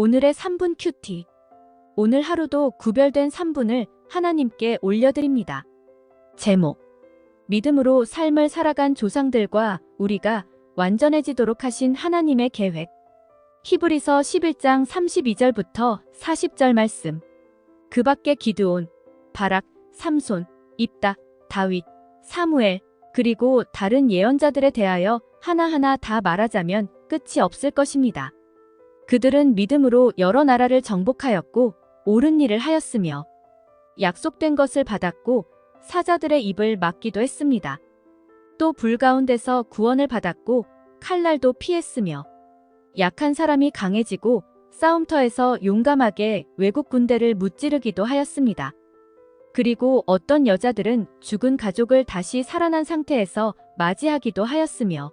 오늘의 3분 큐티. 오늘 하루도 구별된 3분을 하나님께 올려드립니다. 제목. 믿음으로 삶을 살아간 조상들과 우리가 완전해지도록 하신 하나님의 계획. 히브리서 11장 32절부터 40절 말씀. 그 밖에 기드온, 바락, 삼손, 입다, 다윗, 사무엘, 그리고 다른 예언자들에 대하여 하나하나 다 말하자면 끝이 없을 것입니다. 그들은 믿음으로 여러 나라를 정복하였고 옳은 일을 하였으며 약속된 것을 받았고 사자들의 입을 막기도 했습니다. 또 불 가운데서 구원을 받았고 칼날도 피했으며 약한 사람이 강해지고 싸움터에서 용감하게 외국 군대를 무찌르기도 하였습니다. 그리고 어떤 여자들은 죽은 가족을 다시 살아난 상태에서 맞이하기도 하였으며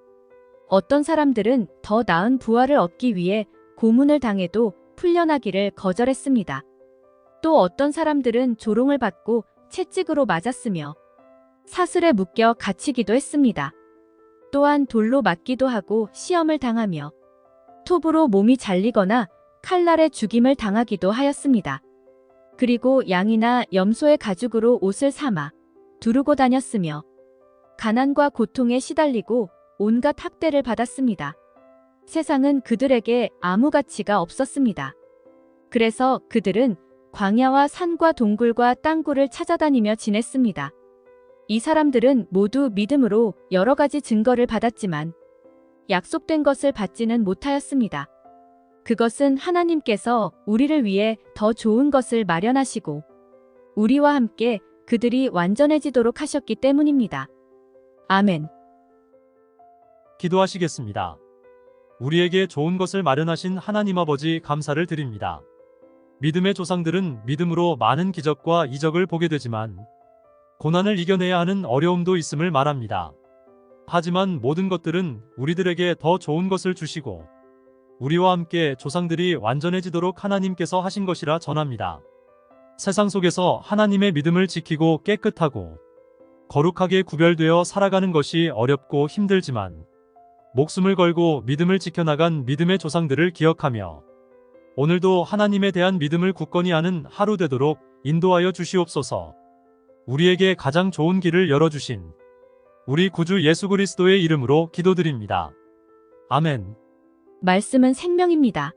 어떤 사람들은 더 나은 부활을 얻기 위해 고문을 당해도 풀려나기를 거절했습니다. 또 어떤 사람들은 조롱을 받고 채찍으로 맞았으며 사슬에 묶여 갇히기도 했습니다. 또한 돌로 맞기도 하고 시험을 당하며 톱으로 몸이 잘리거나 칼날에 죽임을 당하기도 하였습니다. 그리고 양이나 염소의 가죽으로 옷을 삼아 두르고 다녔으며 가난과 고통에 시달리고 온갖 학대를 받았습니다. 세상은 그들에게 아무 가치가 없었습니다. 그래서 그들은 광야와 산과 동굴과 땅굴을 찾아다니며 지냈습니다. 이 사람들은 모두 믿음으로 여러 가지 증거를 받았지만 약속된 것을 받지는 못하였습니다. 그것은 하나님께서 우리를 위해 더 좋은 것을 마련하시고 우리와 함께 그들이 완전해지도록 하셨기 때문입니다. 아멘. 기도하시겠습니다. 우리에게 좋은 것을 마련하신 하나님 아버지 감사를 드립니다. 믿음의 조상들은 믿음으로 많은 기적과 이적을 보게 되지만 고난을 이겨내야 하는 어려움도 있음을 말합니다. 하지만 모든 것들은 우리들에게 더 좋은 것을 주시고 우리와 함께 조상들이 완전해지도록 하나님께서 하신 것이라 전합니다. 세상 속에서 하나님의 믿음을 지키고 깨끗하고 거룩하게 구별되어 살아가는 것이 어렵고 힘들지만 목숨을 걸고 믿음을 지켜나간 믿음의 조상들을 기억하며 오늘도 하나님에 대한 믿음을 굳건히 하는 하루 되도록 인도하여 주시옵소서. 우리에게 가장 좋은 길을 열어주신 우리 구주 예수 그리스도의 이름으로 기도드립니다. 아멘. 말씀은 생명입니다.